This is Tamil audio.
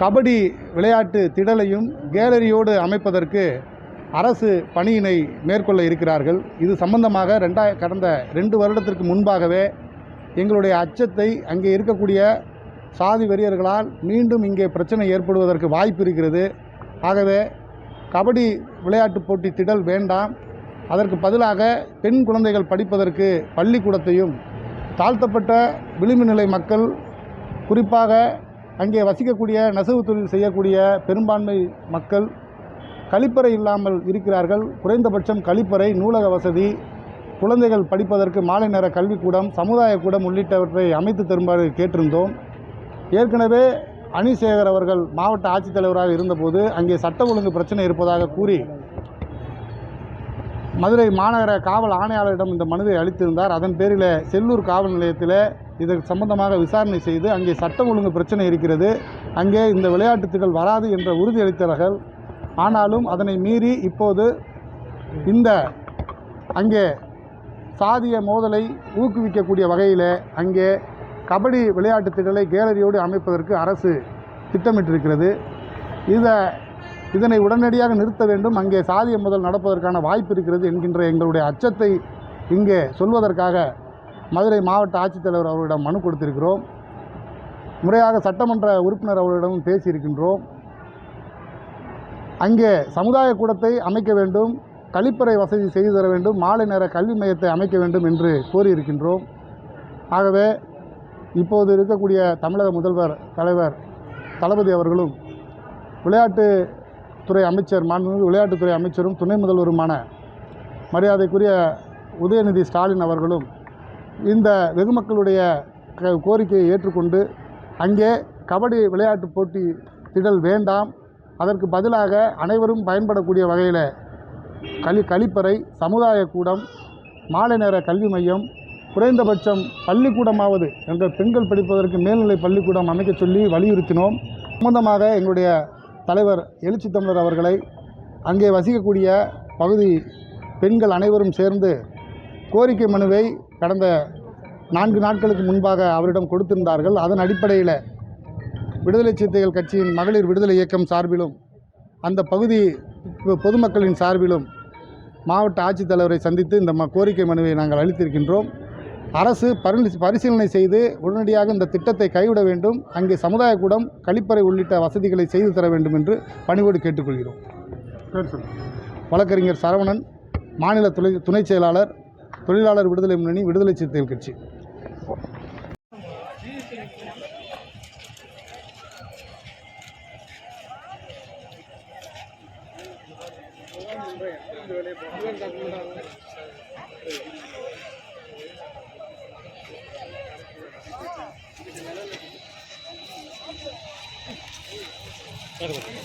கபடி விளையாட்டு திடலையும் கேலரியோடு அமைப்பதற்கு அரசு பணியினை மேற்கொள்ள இருக்கிறார்கள். இது சம்பந்தமாக ரெண்டா கடந்த ரெண்டு வருடத்திற்கு முன்பாகவே எங்களுடைய அச்சத்தை அங்கே இருக்கக்கூடிய சாதி வெறியர்களால் மீண்டும் இங்கே பிரச்சனை ஏற்படுவதற்கு வாய்ப்பு இருக்கிறது. ஆகவே கபடி விளையாட்டு போட்டி திடல் வேண்டாம். அதற்கு பதிலாக பெண் குழந்தைகள் படிப்பதற்கு பள்ளிக்கூடத்தையும் தாழ்த்தப்பட்ட விளிம்பு நிலை மக்கள் குறிப்பாக அங்கே வசிக்கக்கூடிய நெசவு தொழில் செய்யக்கூடிய பெரும்பான்மை மக்கள் கழிப்பறை இல்லாமல் இருக்கிறார்கள். குறைந்தபட்சம் கழிப்பறை நூலக வசதி குழந்தைகள் படிப்பதற்கு மாலை நேர கல்விக்கூடம் சமுதாய கூடம் உள்ளிட்டவற்றை அமைத்து தருமாறு கேட்டிருந்தோம். ஏற்கனவே அணிசேகர் அவர்கள் மாவட்ட ஆட்சித்தலைவராக இருந்தபோது அங்கே சட்ட ஒழுங்கு பிரச்சனை இருப்பதாக கூறி மதுரை மாநகர காவல் ஆணையாளரிடம் இந்த மனுவை அளித்திருந்தார். அதன் பேரில் செல்லூர் காவல் நிலையத்தில் இதற்கு சம்பந்தமாக விசாரணை செய்து அங்கே சட்டம் ஒழுங்கு பிரச்சனை இருக்கிறது. அங்கே இந்த விளையாட்டுத்துகள் வராது என்ற உறுதியளித்தவர்கள். ஆனாலும் அதனை மீறி இப்போது இந்த அங்கே சாதிய மோதலை ஊக்குவிக்கக்கூடிய வகையில் அங்கே கபடி விளையாட்டு கேலரியோடு அமைப்பதற்கு அரசு திட்டமிட்டிருக்கிறது. இதை இதனை உடனடியாக நிறுத்த வேண்டும். அங்கே சாதிய முதல் நடப்பதற்கான வாய்ப்பு இருக்கிறது என்கின்ற எங்களுடைய அச்சத்தை இங்கே சொல்வதற்காக மதுரை மாவட்ட ஆட்சித்தலைவர் அவர்களிடம் மனு கொடுத்திருக்கிறோம். முறையாக சட்டமன்ற உறுப்பினர் அவர்களிடமும் பேசியிருக்கின்றோம். அங்கே சமுதாய கூடத்தை அமைக்க வேண்டும். கழிப்பறை வசதி செய்து தர வேண்டும். மாலை நேர கல்வி மையத்தை அமைக்க வேண்டும் என்று கோரியிருக்கின்றோம். ஆகவே இப்போது இருக்கக்கூடிய தமிழக முதல்வர் தலைவர் தளபதி அவர்களும் விளையாட்டு துறை அமைச்சர் மாண்புமிகு விளையாட்டுத்துறை அமைச்சரும் துணை முதல்வருமான மரியாதைக்குரிய உதயநிதி ஸ்டாலின் அவர்களும் இந்த வெகுமக்களுடைய க- கோரிக்கையை ஏற்றுக்கொண்டு அங்கே கபடி விளையாட்டு போட்டி திடல் வேண்டாம் அதற்கு பதிலாக அனைவரும் பயன்படக்கூடிய வகையில் களி கழிப்பறை சமுதாய கூடம் மாலை நேர கல்வி மையம் குறைந்தபட்சம் பள்ளிக்கூடமாவது எங்கள் பெண்கள் படிப்பதற்கு மேல்நிலை பள்ளிக்கூடம் அமைக்க சொல்லி வலியுறுத்தினோம். சம்பந்தமாக எங்களுடைய தலைவர் எழுச்சி தமிழர் அவர்களை அங்கே வசிக்கக்கூடிய பகுதி பெண்கள் அனைவரும் சேர்ந்து கோரிக்கை மனுவை கடந்த நான்கு நாட்களுக்கு முன்பாக அவரிடம் கொடுத்திருந்தார்கள். அதன் அடிப்படையில் விடுதலை சிறுத்தைகள் கட்சியின் மகளிர் விடுதலை இயக்கம் சார்பிலும் அந்த பகுதி பொதுமக்களின் சார்பிலும் மாவட்ட ஆட்சித்தலைவரை சந்தித்து இந்த கோரிக்கை மனுவை நாங்கள் அளித்திருக்கின்றோம். அரசு பரிசீலனை செய்து உடனடியாக இந்த திட்டத்தை கைவிட வேண்டும். அங்கே சமுதாய கூடம் கழிப்பறை உள்ளிட்ட வசதிகளை செய்து தர வேண்டும் என்று பணிவோடு கேட்டுக்கொள்கிறோம். வழக்கறிஞர் சரவணன் மாநில துணை துணை செயலாளர் தொழிலாளர் விடுதலை முன்னணி விடுதலை சிறுத்தைகள் கட்சி. இந்த வேலையை எடுக்கும்